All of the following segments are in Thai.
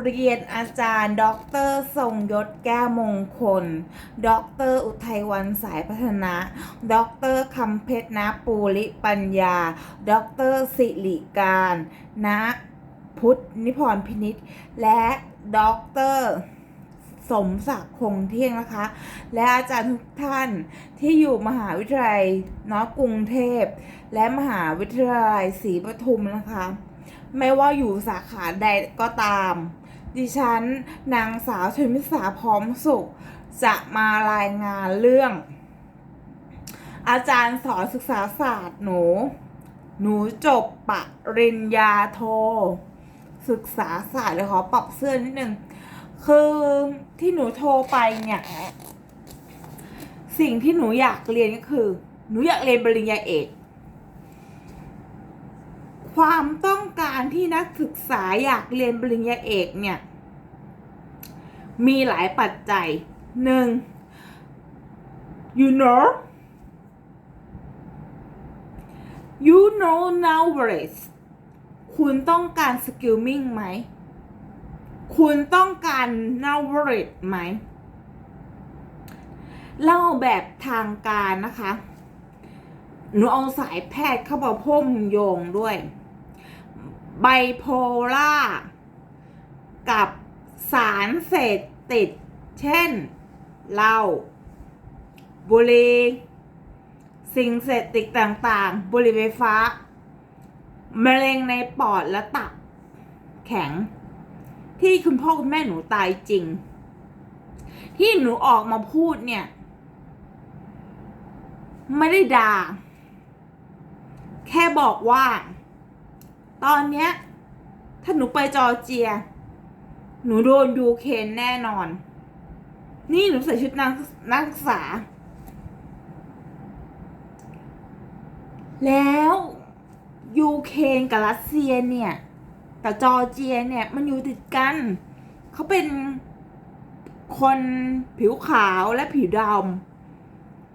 เรียนอาจารย์ด็อกเตอร์ทรงยศแก้วมงคลด็อกเตอร์อุทัยวันสายพัฒนะด็อกเตอร์คำเพชรนะปูริปัญญาด็อกเตอร์สิริการนะพุทธนิพนธ์พินิษและด็อกเตอร์สมศักดิ์คงเที่ยงนะคะ และอาจารย์ทุกท่านที่อยู่มหาวิทยาลัยนอกกรุงเทพ และมหาวิทยาลัยศรีปทุมนะคะ ไม่ว่าอยู่สาขาใดก็ตาม ดิฉันนางสาวชมิสาพร้อมสุข จะมารายงานเรื่อง อาจารย์สอนศึกษาศาสตร์หนู หนูจบปริญญาโท ศึกษาศาสตร์เดี๋ยขอปรับเสื้อนิดนึง คือที่หนูโทรไปเนี่ย สิ่งที่หนูอยากเรียนก็คือ หนูอยากเรียนปริญญาเอก ความต้องการที่นักศึกษาอยากเรียนปริญญาเอกเนี่ย มีหลายปัจจัยหนึ่ง you know you know knowledge คุณต้องการสกิลมิ่งไหม คุณต้องการ knowledge ไหม เล่าแบบทางการนะคะ หนูเอาสายแพทย์เข้ามาพ่มโยงด้วย ไบโพล่ากับสารเสพติด เช่นเหล้าบุหรี่สิ่งเสพติดต่างๆ บุหรี่ไฟฟ้ามะเร็งในปอดและตับแข็ง ที่คุณพ่อคุณแม่หนูตายจริง ที่หนูออกมาพูดเนี่ย ไม่ได้ด่าแค่บอกว่า ตอนเนี้ย ถ้าหนูไปจอร์เจีย หนูโดนยูเคนแน่นอน นี่หนูใส่ชุดนักนักศึกษา แล้วยูเคนกับรัสเซียเนี่ยกับจอร์เจียเนี่ยมันอยู่ติดกัน เขาเป็นคนผิวขาวและผิวด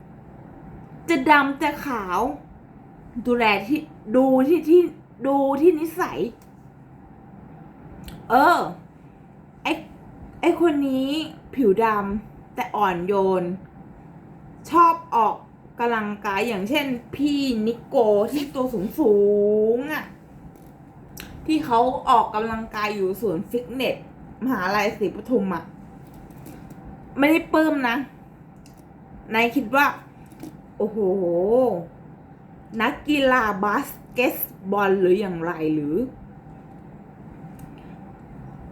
ำจะดำจะขาว ดูแลที่ดูที่ที่ ดูที่นิสัย เออ ไอไอคนนี้ผิวดำแต่อ่อนโยน ชอบออกกำลังกายอย่างเช่น พี่นิโกที่ตัวสูงสูงๆอะ ที่เขาออกกำลังกายอยู่สวนฟิตเนสมหาลัยศรีปทุมอะ ไม่ได้ปลื้มนะนายคิดว่า โอ้โห นักกีฬาบาส เกตบอลหรืออย่างไรหรือ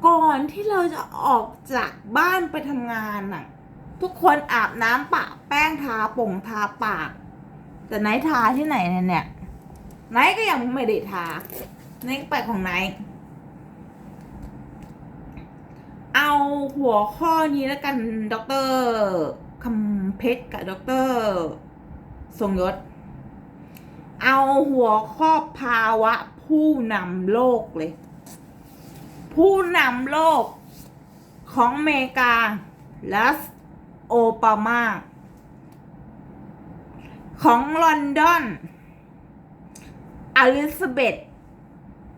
ก่อนที่เราจะออกจากบ้านไปทำงานน่ะ ทุกคนอาบน้ำปะแป้งทาป่งทาปาก แต่ไนท์ทาที่ไหนเนี่ยนายไนก็ยังไม่ได้ทาไนท์ก็ไปของไนเอาหัวข้อนี้แล้วกันด็อกเตอร์คำเพชรกับด็อกเตอร์ทรงยศ เอาหัวข้อภาวะผู้นำโลกเลย ผู้นำโลกของอเมริกาและโอบามาของลอนดอนอลิซาเบธ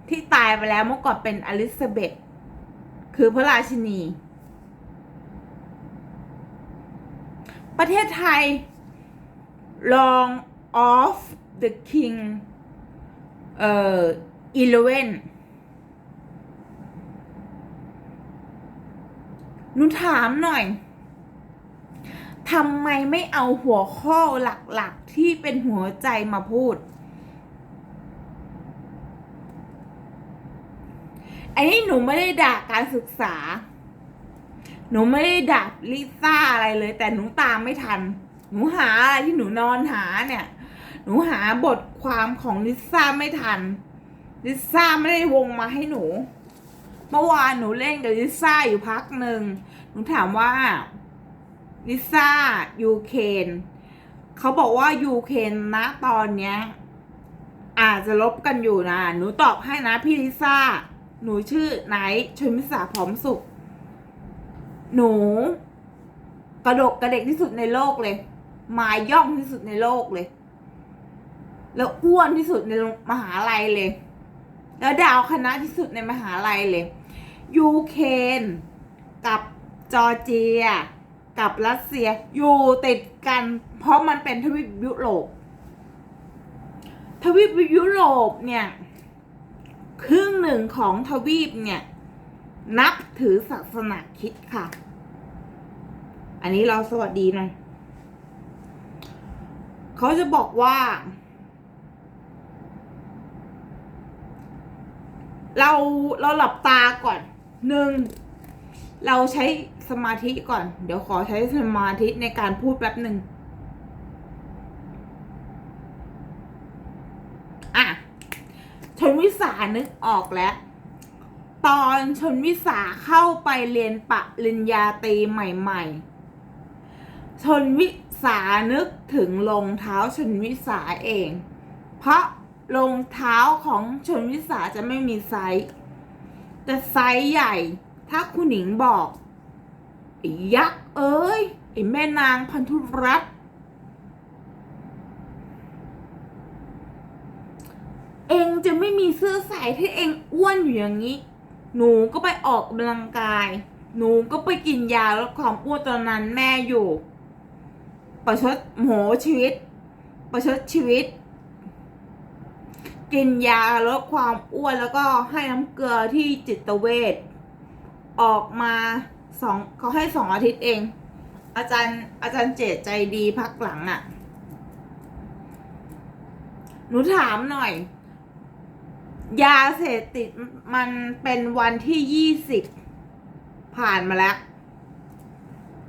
ที่ตายไปแล้วเมื่อก่อนเป็นอลิซาเบธคือพระราชินี ประเทศไทย Long of the King เอ่อ eleven หนูถามหน่อยทำไมไม่เอาหัวข้อหลักๆ ที่เป็นหัวใจมาพูด อันนี้หนูไม่ได้ด่าการศึกษา หนูไม่ได้ด่าลิซ่าอะไรเลย แต่หนูตามไม่ทัน หนูหาอะไรที่หนูนอนหาเนี่ย หนูหาบทความของลิซ่าไม่ทัน ลิซ่าไม่ได้วงมาให้หนู เมื่อวานหนูเล่นกับลิซ่าอยู่พักหนึ่ง หนูถามว่าลิซ่ายูเคนเขาบอกว่ายูเคนนะตอนเนี้ย อาจจะลบกันอยู่นะ หนูตอบให้นะพี่ลิซ่า หนูชื่อไนท์ชมิสาพร้อมสุข หนูกระดกกระเด็กที่สุดในโลกเลย มาย่องที่สุดในโลกเลย แล้วอ้วนที่สุดในมหาลัยเลย แล้วดาวคณะที่สุดในมหาลัยเลย ยูเครนกับจอร์เจีย กับรัสเซียอยู่ติดกัน เพราะมันเป็นทวีปยุโรป ทวีปยุโรปเนี่ย ครึ่งหนึ่งของทวีปเนี่ย นับถือศาสนาคริดค่ะ อันนี้เราสวัสดีหน่อยเขาจะบอกว่า เราเราหลับตาก่อนหนึ่งเราใช้สมาธิก่อน เดี๋ยวขอใช้สมาธิในการพูดแป๊บหนึ่งอะชนวิสานึกออกแล้ว ตอนชนวิสาเข้าไปเรียนปะริญญาตรีใหม่ ๆ ชนวิสานึกถึงรองเท้าชนวิสาเอง เพราะ รองเท้าของชนวิสาจะไม่มีไซส์แต่ไซส์ใหญ่ ถ้าคุณหญิงบอกอยักษ์เอ้ยไอแม่นางพันธุรัตเองจะไม่มีเสื้อใส่ที่เองอ้วนอยู่อย่างนี้ หนูก็ไปออกกำลังกาย หนูก็ไปกินยาลดความอ้วนตอนนั้นแม่อยู่ ประชดโหมชีวิต ประชดชีวิต กินยาลดความอ้วนแล้วก็ให้น้ำเกลือที่จิตเวชออกมาสองเขาให้สองอาทิตย์เอง อาจารย์อาจารย์เจตใจดีพักหลังอะ่ะ หนูถามหน่อย ยาเสพติดมันเป็นวันที่ยี่สิบผ่านมาแล้ว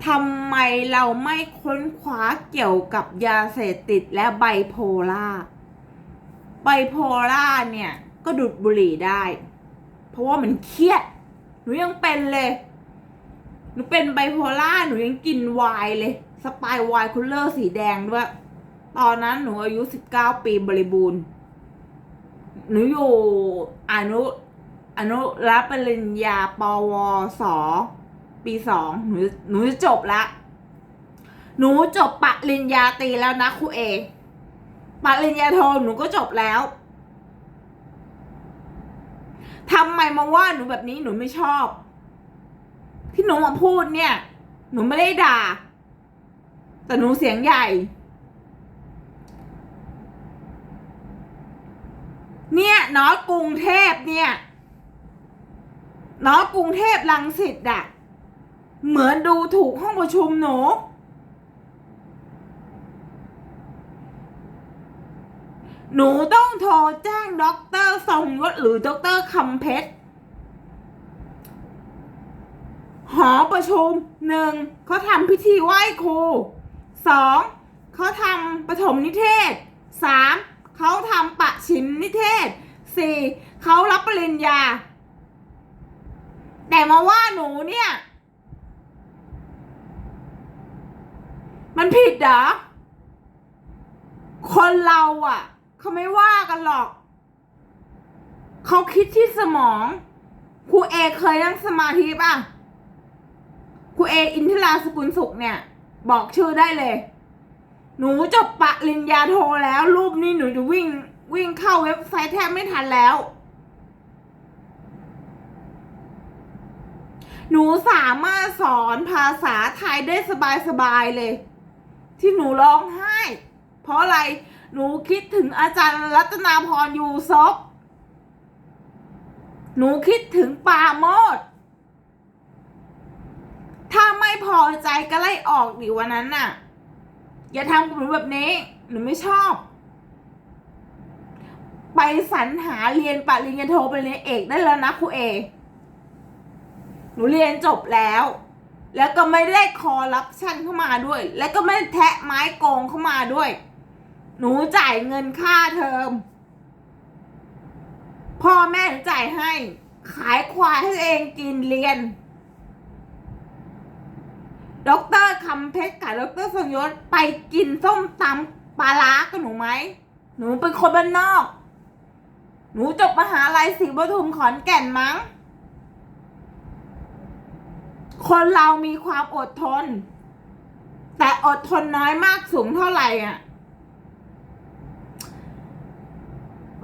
ทำไมเราไม่ค้นคว้าเกี่ยวกับยาเสพติดและไบโพล่า ไบโพล่าเนี่ยก็ดูดบุหรี่ได้ เพราะว่ามันเครียด หนูยังเป็นเลย หนูเป็นไบโพล่าหนูยังกินไวน์เลย สปายไวน์คูลเลอร์สีแดงด้วย ตอนนั้นหนูอายุสิบเก้าปีบริบูรณ์ หนูอยู่อนุอนุรับปริญญาปวสปีสองหนูหนูจะจบละ หนูจบปริญญาตรีแล้วนะครูเอ ปริญญาโทหนูก็จบแล้วทำไมมาว่าหนูแบบนี้หนูไม่ชอบ ที่หนูมาพูดเนี่ย หนูไม่ได้ด่า แต่หนูเสียงใหญ่ เนี่ยน้อยกรุงเทพเนี่ยน้อยกรุงเทพลังสิตอะเหมือนดูถูกห้องประชุมหนู หนูต้องโทรแจ้งด็อกเตอร์ทรงยศหรือด็อกเตอร์คำเพชรหอประชุมหนึ่งเขาทำพิธีไหว้ครูสองเขาทำปฐมนิเทศสามเขาทำปะชิมนิเทศสี่เขารับปริญญา แต่มาว่าหนูเนี่ย มันผิดเหรอ คนเราอะ เขาไม่ว่ากันหรอก เขาคิดที่สมองครูเอเคยนั่งสมาธิป่ะครูเออินทราสกุลสุขเนี่ย บอกชื่อได้เลย หนูจบปริญญาโทแล้ว รูปนี้หนูจะวิ่ง วิ่งเข้าเว็บไซต์แทบไม่ทันแล้ว หนูสามารถสอนภาษาไทยได้สบายๆเลย ที่หนูร้องไห้ เพราะอะไร หนูคิดถึงอาจารย์รัตนาพรยูซบหนูคิดถึงปาโมดถ้าไม่พอใจก็ไล่ออกดิวันนั้นน่ะ อย่าทำกับหนูแบบนี้ หนูไม่ชอบ ไปสรรหาเรียนปริญญาโทไปเรียนเอกได้แล้วนะครูเอ หนูเรียนจบแล้ว แล้วก็ไม่ได้คอรับชั่นเข้ามาด้วย แล้วก็ไม่ได้แทะไม้โกงเข้ามาด้วย หนูจ่ายเงินค่าเทอม พ่อแม่หนูจ่ายให้ ขายควายให้เองกินเรียนด็อกเตอร์คำเพชรกับด็อกเตอร์สมยศไปกินส้มตำปลาร้ากับหนูไหม หนูเป็นคนบ้านนอก หนูจบมหาลัยศรีปทุมขอนแก่นมั้ง คนเรามีความอดทน แต่อดทนน้อยมากสูงเท่าไหร่อะ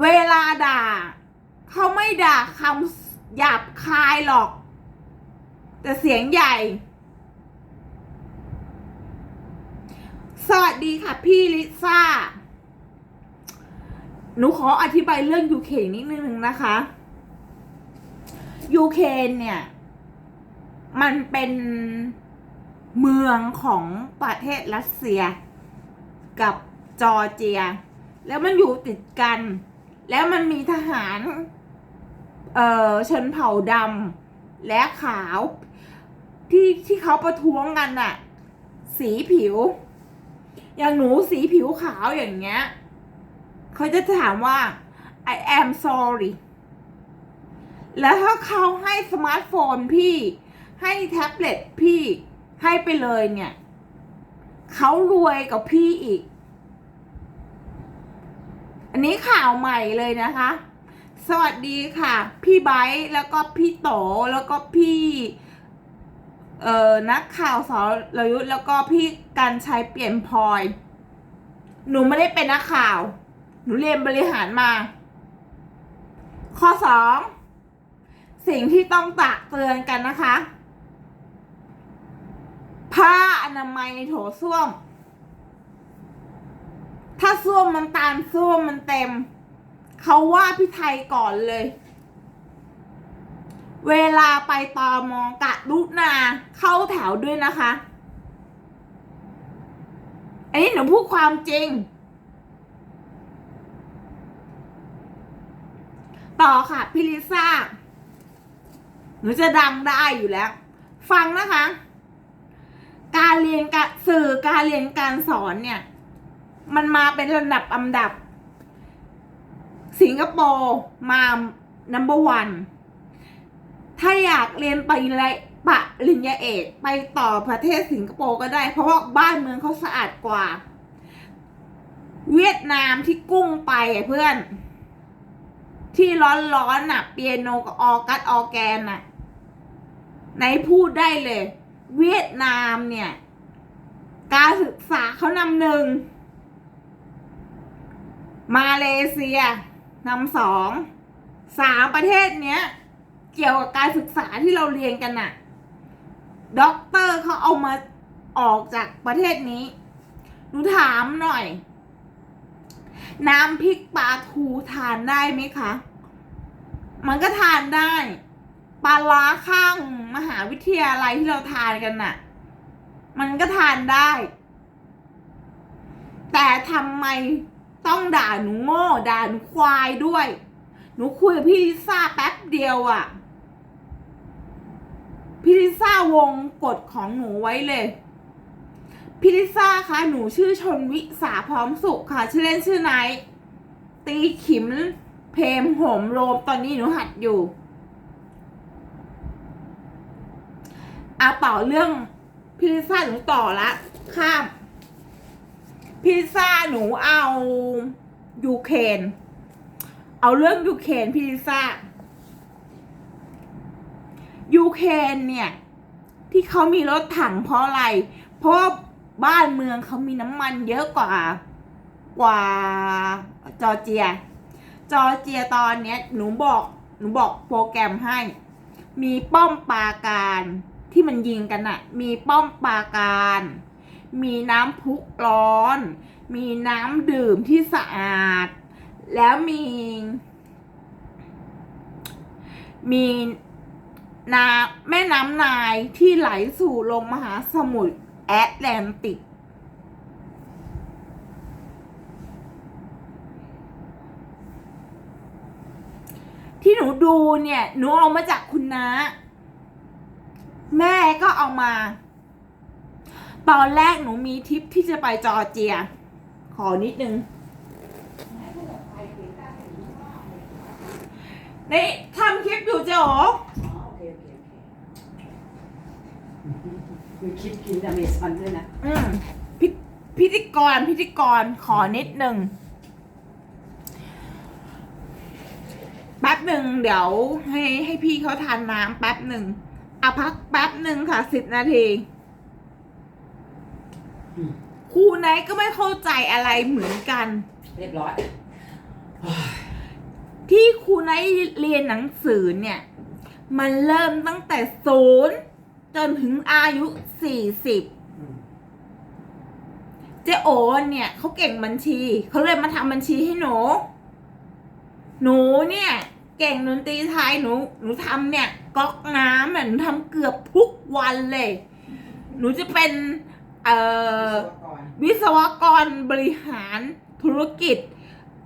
เวลาด่า เขาไม่ด่าคำหยาบคายหรอก แต่เสียงใหญ่ สวัสดีค่ะพี่ลิซ่า หนูขออธิบายเรื่องยูเครนนิดนึงนะคะยูเครนเนี่ย มันเป็นเมืองของประเทศรัสเซียกับจอร์เจีย แล้วมันอยู่ติดกัน แล้วมันมีทหารเอ่อชนเผ่าดำและขาวที่ที่เขาประท้วงกันอะสีผิว อย่างหนูสีผิวขาวอย่างเงี้ยเขาจะถามว่า I am sorry แล้วถ้าเขาให้สมาร์ทโฟนพี่ ให้แท็บเล็ตพี่ให้ไปเลยเนี่ย เขารวยกับพี่อีก นี้ข่าวใหม่เลยนะคะ สวัสดีค่ะ พี่ไบร์แล้วก็พี่โตแล้วก็พี่เอ่อนักข่าวสรยุทธแล้วก็พี่การใช้เปลี่ยนพลอย หนูไม่ได้เป็นนักข่าว หนูเรียนบริหารมา ข้อสองสิ่งที่ต้องตักเตือนกันนะคะ ผ้าอนามัยในโถส้วม ถ้าส้วมมันตานส้วมมันเต็ม เขาว่าพี่ไทยก่อนเลย เวลาไปตอมองกะลุนาเข้าแถวด้วยนะคะ อันนี้หนูพูดความจริง ต่อค่ะพี่ลิซ่า หนูจะดังได้อยู่แล้ว ฟังนะคะ การเรียนการสื่อการเรียนการสอนเนี่ย มันมาเป็นระดับอันดับ สิงคโปร์มา number one ถ้าอยากเรียนไปเลยปริญญาเอกไปต่อประเทศสิงคโปร์ก็ได้ เพราะว่าบ้านเมืองเขาสะอาดกว่า เวียดนามที่กุ้งไปเพื่อน ที่ร้อนๆน่ะ เปียโนกับออกัสออแกนน่ะไหนพูดได้เลย เวียดนามเนี่ย การศึกษาเขานำหนึ่ง มาเลเซียนำสองสามประเทศเนี้ย เกี่ยวกับการศึกษาที่เราเรียนกันน่ะด็อกเตอร์เขาเอามาออกจากประเทศนี้หนูถามหน่อย น้ำพริกปลาทูทานได้ไหมคะ มันก็ทานได้ปลาล้าข้างมหาวิทยาลัยที่เราทานกันน่ะ มันก็ทานได้ แต่ทำไม ต้องด่าหนูโง่ด่าหนูควายด้วย หนูคุยกับพี่ลิซ่าแป๊บเดียวอะ่ะ พี่ลิซ่าวงกฎของหนูไว้เลย พี่ลิซ่าคะหนูชื่อชนวิสาพร้อมสุขค่ะ ชื่อเล่นชื่อไนท์ตีขิม เพมโหมโรมตอนนี้หนูหัดอยู่อาต่อเรื่องพี่ลิซ่าหนูต่อละ ข้าม พิซ่าหนูเอายูเครนเอาเรื่องยูเครนพิซ่ายูเครนเนี่ย ที่เขามีรถถังเพราะอะไร เพราะบ้านเมืองเขามีน้ำมันเยอะกว่ากว่าจอร์เจีย จอร์เจียตอนเนี้ยหนูบอกหนูบอกโปรแกรมให้ มีป้อมปราการที่มันยิงกันอะมีป้อมปราการ มีน้ำพุร้อน มีน้ำดื่มที่สะอาด แล้วมี มีนาแม่น้ำนายที่ไหลสู่ลงมหาสมุทรแอตแลนติก ที่หนูดูเนี่ย หนูเอามาจากคุณน้าแม่ก็เอามา ตอนแรกหนูมีทริปที่จะไปจอร์เจีย ขอนิดนึงนี่ทำคลิปอยู่เจ๊โออ๋อโอเคโอเคโอเคมีคลิปกินดาเมจมันด้วยนะอืมพิพิธีกรพิธีกรขอนิดหนึ่งแป๊บหนึ่งเดี๋ยวให้ให้พี่เขาทานน้ำแป๊บหนึ่งอะพักแป๊บหนึ่งค่ะสิบนาที ครูไหนก็ไม่เข้าใจอะไรเหมือนกัน เรียบร้อย ที่ครูไนท์เรียนหนังสือเนี่ย มันเริ่มตั้งแต่ศูนย์จนถึงอายุสี่สิบอืมเจ๊โอเนี่ยเขาเก่งบัญชี เขาเลยมาทำบัญชีให้หนู หนูเนี่ย เก่งดนตรีไทยหนู หนูทำเนี่ยก๊อกน้ำเนี่ยหนูทำเกือบทุกวันเลย หนูจะเป็น เอ่อวิศวกรวิศวกรบริหารธุรกิจ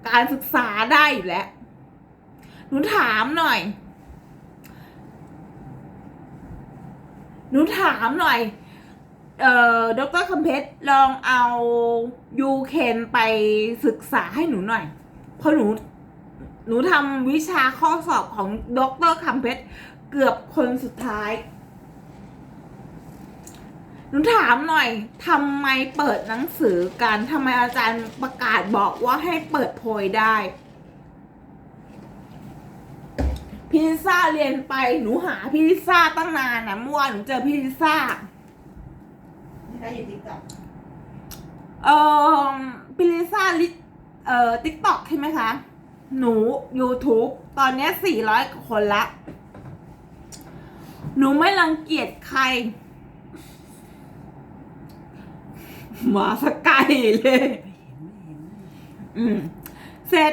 การศึกษาได้อยู่แล้วหนูถามหน่อย หนูถามหน่อย เอ่อดรคำเพชรลองเอายูเคนไปศึกษาให้หนูหน่อย เพราะหนู หนูทำวิชาข้อสอบของดรคำเพชรเกือบคนสุดท้าย หนูถามหน่อยทำไมเปิดหนังสือกันทำไมอาจารย์ประกาศบอกว่าให้เปิดโพยได้พี่ลิซ่าเรียนไปหนูหาพี่ลิซ่าตั้งนานนะเมื่อวานหนูเจอพี่ลิซ่านี่ได้อยู่ติ๊กต็อกเออพี่ลิซ่าลิเอ่อติ๊กต็อกใช่ไหมคะ หนู YouTube ตอนเนี้สี่ร้อยกว่าคนละ หนูไม่รังเกียจใคร มาสกไกลเลย อืม เสร็จ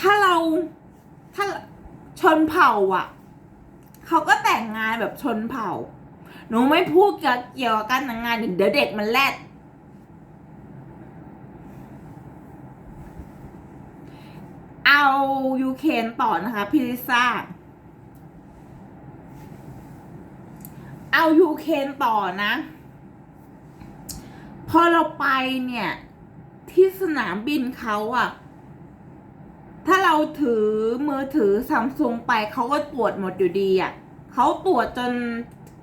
ถ้าเราถ้าชนเผ่าอะ เขาก็แต่งงานแบบชนเผ่า หนูไม่พูดเกี่ยวกับการแต่งงานเดี๋ยวเด็กมันแลดเอายูเคนต่อนะคะพี่ลิซ่าเอายูเคนต่อนะ พอเราไปเนี่ย ที่สนามบินเขาอะถ้าเราถือมือถือซัมซุงไปเขาก็ตรวจหมดอยู่ดีอะเขาตรวจจน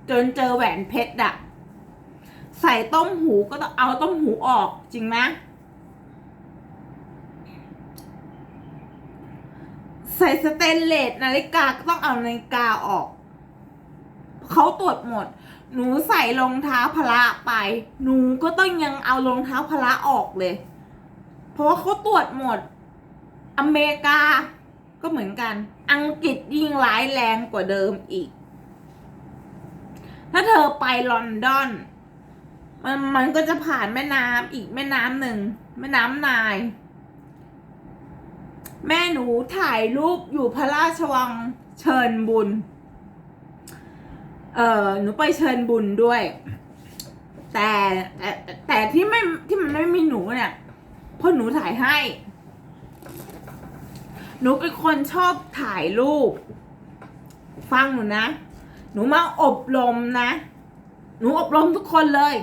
จนเจอแหวนเพชรอะใส่ต้มหูก็ต้องเอาต้มหูออกจริงไหมใส่สเตนเลสนาฬิกาก็ต้องเอานาฬิกาออก เขาตรวจหมด หนูใส่รองเท้าพละไป หนูก็ต้องยังเอารองเท้าพละออกเลย เพราะว่าเขาตรวจหมด อเมริกา ก็เหมือนกัน อังกฤษยิ่งร้ายแรงกว่าเดิมอีก ถ้าเธอไปลอนดอน มันมันก็จะผ่านแม่น้ำอีกแม่น้ำหนึ่ง แม่น้ำนาย แม่หนูถ่ายรูปอยู่พระราชวังเชิญบุญ เออหนูไปเชิญบุญด้วย แต่แต่แต่ที่ไม่ที่มันไม่มีหนูเนี่ยเพราะหนูถ่ายให้ หนูเป็นคนชอบถ่ายรูป ฟังหนูนะ หนูมาอบรมนะ หนูอบรมทุกคนเลย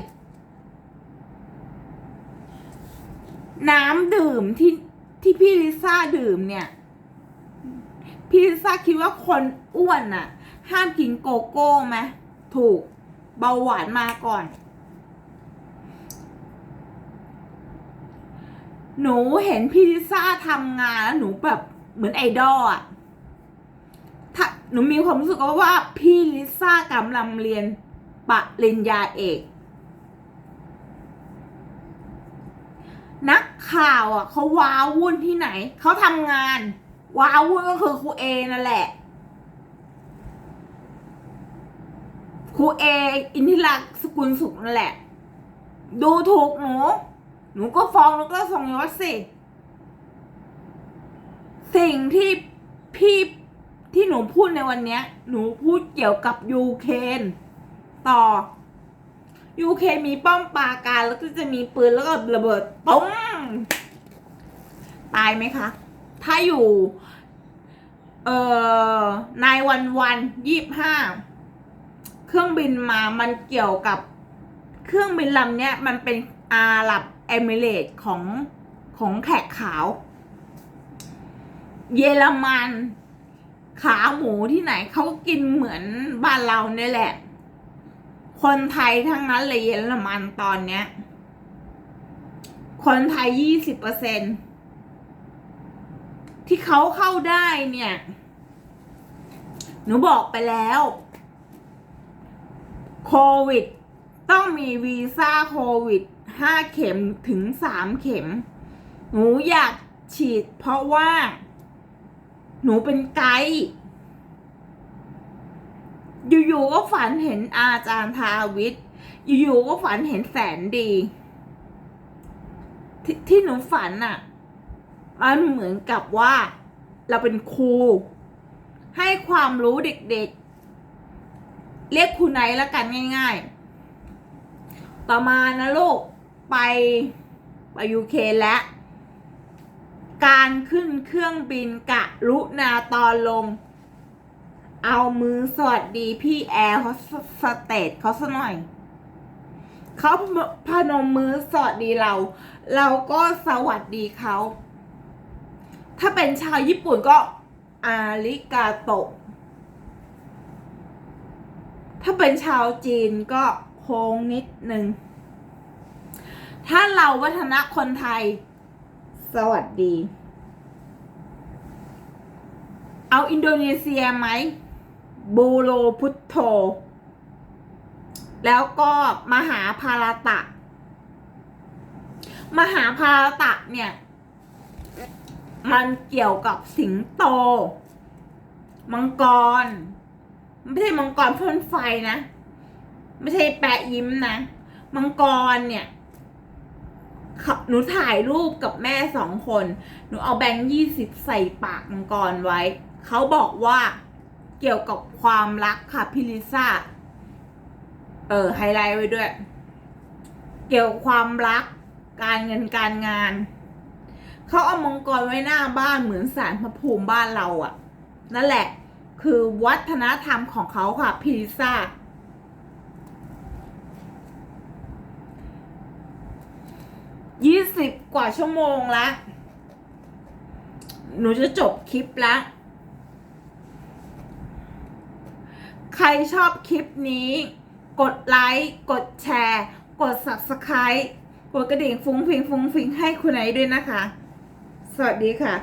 น้ำดื่มที่ที่พี่ลิซ่าดื่มเนี่ย พี่ลิซ่าคิดว่าคนอ้วนน่ะ ห้ามกินโกโก้ไหมถูกเบาหวานมาก่อน หนูเห็นพี่ลิซ่าทำงานแล้วหนูแบบเหมือนไอดอลอะถ้าหนูมีความรู้สึกว่าพี่ลิซ่ากำลังเรียนปริญญาเอกนักข่าวอะเขาว้าวุ่นที่ไหน เขาทำงาน ว้าวุ่นก็คือครูเอนั่นแหละ ครูเออินทิรักสกุลสุขนั่นแหละ ดูถูกหนู หนูก็ฟ้องแล้วก็ส่งยศสิ สิ่งที่พี่ที่หนูพูดในวันนี้หนูพูดเกี่ยวกับยูเคนต่อยูเคมีป้อมปราการแล้วก็จะมีปืนแล้วก็ระเบิดปุ้งตายไหมคะ ถ้าอยู่ เอ่อนายวันวันยี่ห้า เครื่องบินมามันเกี่ยวกับเครื่องบินลำเนี้ยมันเป็นอาหรับเอมิเรต์ของของแขกขาว เยอรมันขาหมูที่ไหนเขาก็กินเหมือนบ้านเราเนี่ยแหละ คนไทยทั้งนั้นเลยเยอรมันตอนเนี้ย คนไทยยี่สิบเปอร์เซ็นที่เขาเข้าได้เนี่ย หนูบอกไปแล้ว โควิด ต้องมีวีซ่าโควิดห้าเข็มถึงสามเข็ม หนูอยากฉีดเพราะว่า หนูเป็นไกด์อยู่ๆก็ฝันเห็นอาจารย์ทาวิทย์อยู่ๆก็ฝันเห็นแสนดีทที่หนูฝันน่ะมันเหมือนกับว่า เราเป็นครู ให้ความรู้เด็กๆ เรียกครูไนท์ละกันง่ายๆต่อมานะลูกไปไปยูเคแล้วการขึ้นเครื่องบินกะรุนาตอนลง เอามือสวัสดีพี่แอร์เขาสสเตทเขาซะหน่อย เขาพนมมือสวัสดีเรา เราก็สวัสดีเขา ถ้าเป็นชาวญี่ปุ่นก็อาริกาโตะ ถ้าเป็นชาวจีนก็โค้งนิดนึงถ้าเราวัฒนะคนไทย สวัสดี เอาอินโดนีเซียไหม บูโรพุทโธ แล้วก็มหาภารตะ มหาภารตะเนี่ย มันเกี่ยวกับสิงโต มังกร ไม่ใช่มังกรพ่นไฟนะ ไม่ใช่แปะยิ้มนะ มังกรเนี่ยเขาหนูถ่ายรูปกับแม่สองคน หนูเอาแบงค์ยี่สิบใส่ปากมังกรไว้ เขาบอกว่าเกี่ยวกับความรักค่ะพี่ลิซ่า เออไฮไลท์ไว้ด้วย เกี่ยวกับความรักการเงินการงาน เขาเอามังกรไว้หน้าบ้านเหมือนสารพระภูมิบ้านเราอะนั่นแหละ คือวัฒนธรรมของเขาค่ะพิซซ่ายี่สิบกว่าชั่วโมงละหนูจะจบคลิปละใครชอบคลิปนี้ กดไลค์กดแชร์ กด subscribe กดกระดิ่งฟุ้งฟิงฟุ้งฟิงให้คุณไอซ์ด้วยนะคะ สวัสดีค่ะ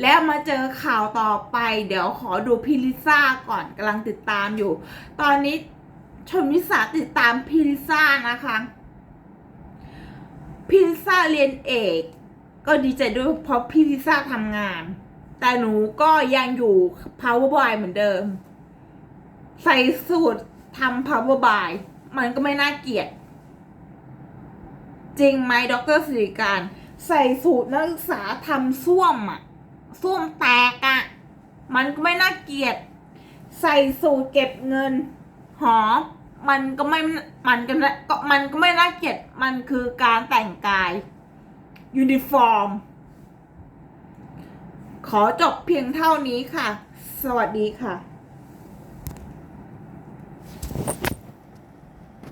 แล้วมาเจอข่าวต่อไป เดี๋ยวขอดูพี่ลิซ่าก่อนกำลังติดตามอยู่ ตอนนี้ชมนิสาติดตามพี่ลิซ่านะคะพี่ลิซ่าเรียนเอก ก็ดีใจด้วยเพราะพี่ลิซ่าทำงาน แต่หนูก็ยังอยู่ power boy เหมือนเดิม ใส่สูตรทำ power boy มันก็ไม่น่าเกลียด จริงไหมดรสิริการ ใส่สูตรนักศึกษาทำส้วมอะ ส้วมแตกอะมันก็ไม่น่าเกลียด ใส่สูตรเก็บเงิน หอมันก็ไม่ มันก็ไม่ก็มันก็ไม่น่าเกลียด มันคือการแต่งกาย ยูนิฟอร์ม ขอจบเพียงเท่านี้ค่ะ สวัสดีค่ะ